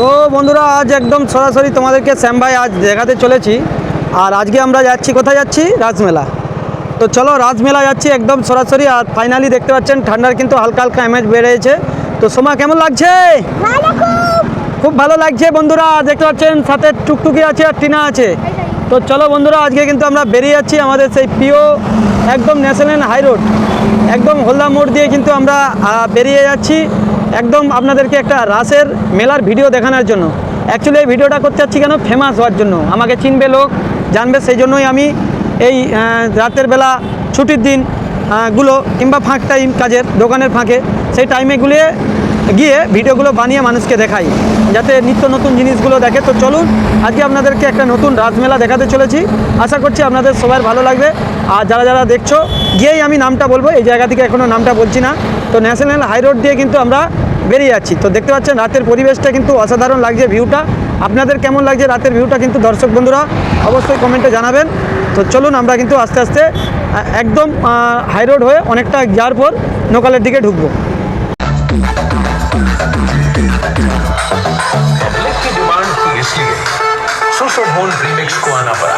তো বন্ধুরা আজ একদম সরাসরি তোমাদেরকে শ্যাম ভাই আজ দেখাতে চলেছি। আর আজকে আমরা যাচ্ছি কোথায় যাচ্ছি? রাজমেলা। তো চলো রাজমেলা যাচ্ছি একদম সরাসরি। আর ফাইনালি দেখতে পাচ্ছেন ঠান্ডার কিন্তু হালকা হালকা এমএচ বেড়েছে তো সোমা কেমন লাগছে? খুব। ভালো লাগছে বন্ধুরা। দেখতে পাচ্ছেন সাথে টুকটুকি আছে আর টিনা আছে। তো চলো বন্ধুরা আজকে কিন্তু আমরা বেরিয়ে যাচ্ছি আমাদের সেই প্রিয় একদম ন্যাশনাল হাই রোড। একদম হলদা মোড় দিয়ে কিন্তু আমরা বেরিয়ে যাচ্ছি। একদম আপনাদেরকে একটা রাসের মেলার ভিডিও দেখানোর জন্য। অ্যাকচুয়ালি এই ভিডিওটা করতে যাচ্ছি কেন? ফেমাস হওয়ার জন্য। আমাকে চিনবে লোক, জানবে, সেই জন্যই আমি এই রাতের বেলা ছুটির দিনগুলো কিংবা ফাঁক টাইম কাজের, দোকানের ফাঁকে, সেই টাইমে গুলিয়ে গিয়ে ভিডিওগুলো বানিয়ে মানুষকে দেখাই, যাতে নিত্য নতুন জিনিসগুলো দেখে। তো চলুন, আজকে আপনাদেরকে একটা নতুন রাজমেলা দেখাতে চলেছি। আশা করছি আপনাদের সবার ভালো লাগবে। আর যারা যারা দেখছ, গিয়েই আমি নামটা বলব। এই জায়গা থেকে এখনও নামটা বলছি না। তো ন্যাশনাল হাই রোড দিয়ে কিন্তু আমরা বেরিয়ে যাচ্ছি তো দেখতে পাচ্ছেন রাতের পরিবেশটা কিন্তু অসাধারণ লাগছে ভিউটা আপনাদের কেমন লাগছে রাতের ভিউটা কিন্তু দর্শক বন্ধুরা অবশ্যই কমেন্টে জানাবেন তো চলুন আমরা কিন্তু আস্তে আস্তে আহ, একদম হাই রোড হয়ে অনেকটা যাওয়ার পর নোকালের দিকে ঢুকবো पब्लिक की डिमांड थी इसलिए सुशोभन रीमिक्स को आना पड़ा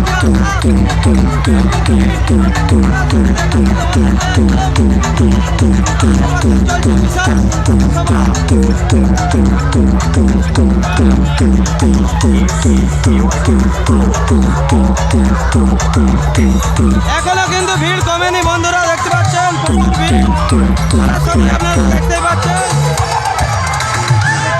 এখনো কিন্তু ভিড় কমেনি বন্ধুরা দেখতে পাচ্ছেন প্রচুর ভিড় সরাসরি আপনারা দেখতেই পাচ্ছেন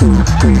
Boom, boom.